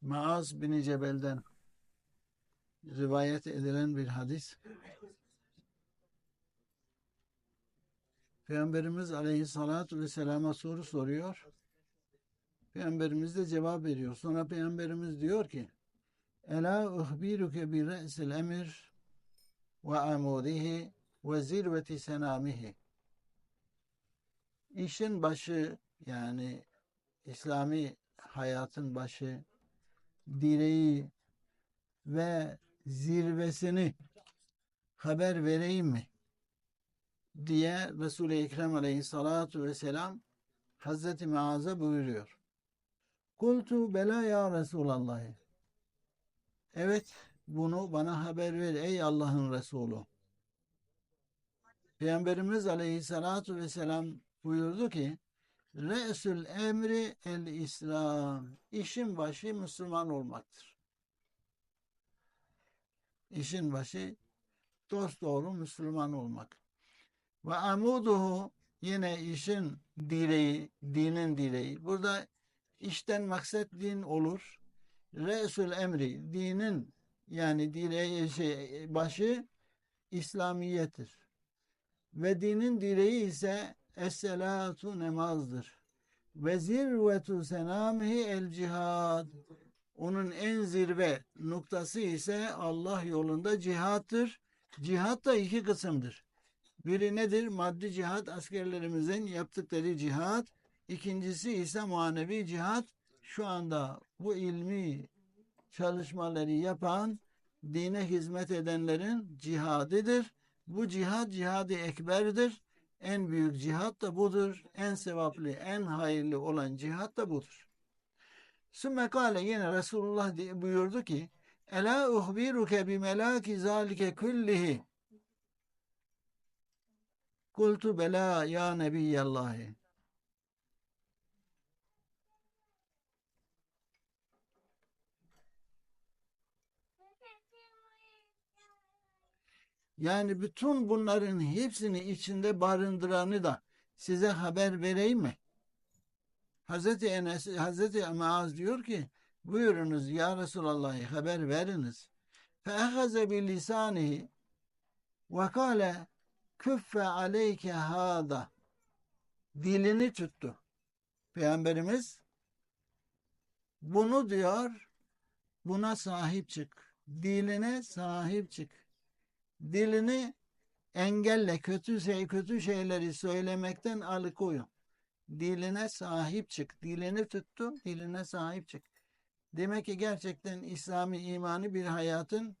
Maaz bin Cebel'den rivayet edilen bir hadis. Peygamberimiz aleyhissalatu vesselama soru soruyor. Peygamberimiz de cevap veriyor. Sonra Peygamberimiz diyor ki Ela uhbiruke bi re'sil emir ve amudihi ve zirveti senamihi İşin başı yani İslami hayatın başı direği ve zirvesini haber vereyim mi? diye Resul-i Ekrem aleyhissalatu vesselam Hazreti Muaz'a buyuruyor. Kultu bela ya Resulallah. Evet bunu bana haber ver ey Allah'ın Resulü. Peygamberimiz aleyhissalatu vesselam buyurdu ki Re'sül emri el İslam. İşin başı Müslüman olmaktır. İşin başı dost doğru Müslüman olmak. Ve amuduhu yine işin direği, dinin direği. Burada işten maksat din olur. Re'sül emri, dinin yani direği şey, başı İslamiyettir. Ve dinin direği ise Es-selatu namazdır. Ve zirvetu senamihi el cihad. Onun en zirve noktası ise Allah yolunda cihattır. Cihat da iki kısımdır. Biri nedir? Maddi cihat askerlerimizin yaptıkları cihat. İkincisi ise manevi cihat. Şu anda bu ilmi çalışmaları yapan, dine hizmet edenlerin cihadıdır. Bu cihad cihadı ekberdir. En büyük cihat da budur. En sevaplı, en hayırlı olan cihat da budur. Sümme kale yine Resulullah buyurdu ki Ela uhbiruke bi melaki zalike kullihi Kultu bela ya Nebiyallahi Yani bütün bunların hepsini içinde barındıranı da size haber vereyim mi? Hazreti Enes, Hazreti Maaz diyor ki buyurunuz ya Resulallah haber veriniz. Feehaze bi lisanihi ve kâle küffe aleyke hâda dilini tuttu. Peygamberimiz bunu diyor buna sahip çık. Diline sahip çık dilini engelle kötü şey kötü şeyleri söylemekten alıkoyun. Diline sahip çık. Dilini tuttu, diline sahip çık. Demek ki gerçekten İslami imani bir hayatın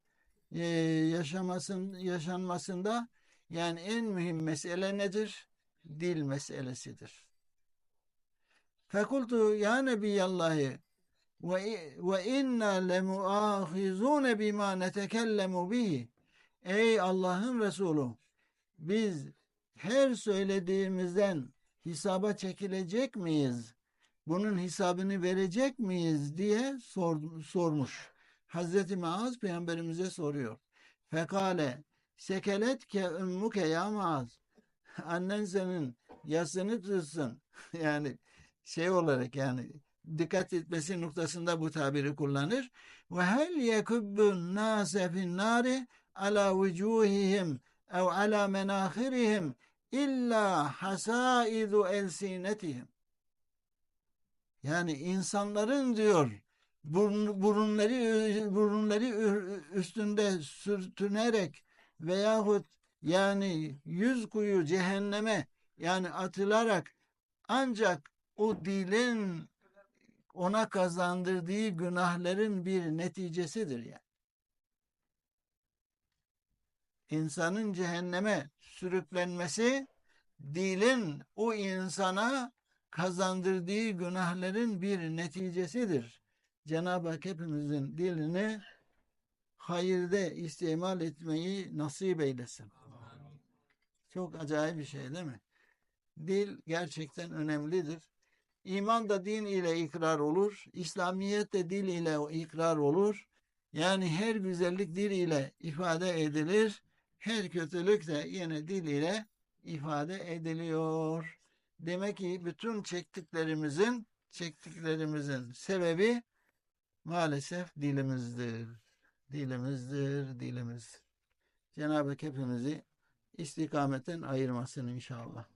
e, yaşamasın, yaşanmasında yani en mühim mesele nedir? Dil meselesidir. Fekultu ya Nebiyallahi ve inna lemuahizune bima netekellemu bihi Ey Allah'ın Resulü biz her söylediğimizden hesaba çekilecek miyiz? Bunun hesabını verecek miyiz diye sor, sormuş. Hazreti Maaz peygamberimize soruyor. Fekale sekelet ke ümmuke ya Maaz. Annen senin yasını tutsun. yani şey olarak yani dikkat etmesi noktasında bu tabiri kullanır. Ve hel yekubbun nase fin nari ala vucuhihim ev ala menahirihim illa hasaidu elsinetihim. Yani insanların diyor burun, burunları burunları üstünde sürtünerek veyahut yani yüz kuyu cehenneme yani atılarak ancak o dilin ona kazandırdığı günahların bir neticesidir yani. İnsanın cehenneme sürüklenmesi dilin o insana kazandırdığı günahların bir neticesidir. Cenab-ı Hak hepimizin dilini hayırda istimal etmeyi nasip eylesin. Çok acayip bir şey değil mi? Dil gerçekten önemlidir. İman da din ile ikrar olur. İslamiyet de dil ile ikrar olur. Yani her güzellik dil ile ifade edilir. Her kötülük de yine dil ile ifade ediliyor. Demek ki bütün çektiklerimizin çektiklerimizin sebebi maalesef dilimizdir. Dilimizdir, dilimiz. Cenab-ı Hak hepimizi istikametten ayırmasın inşallah.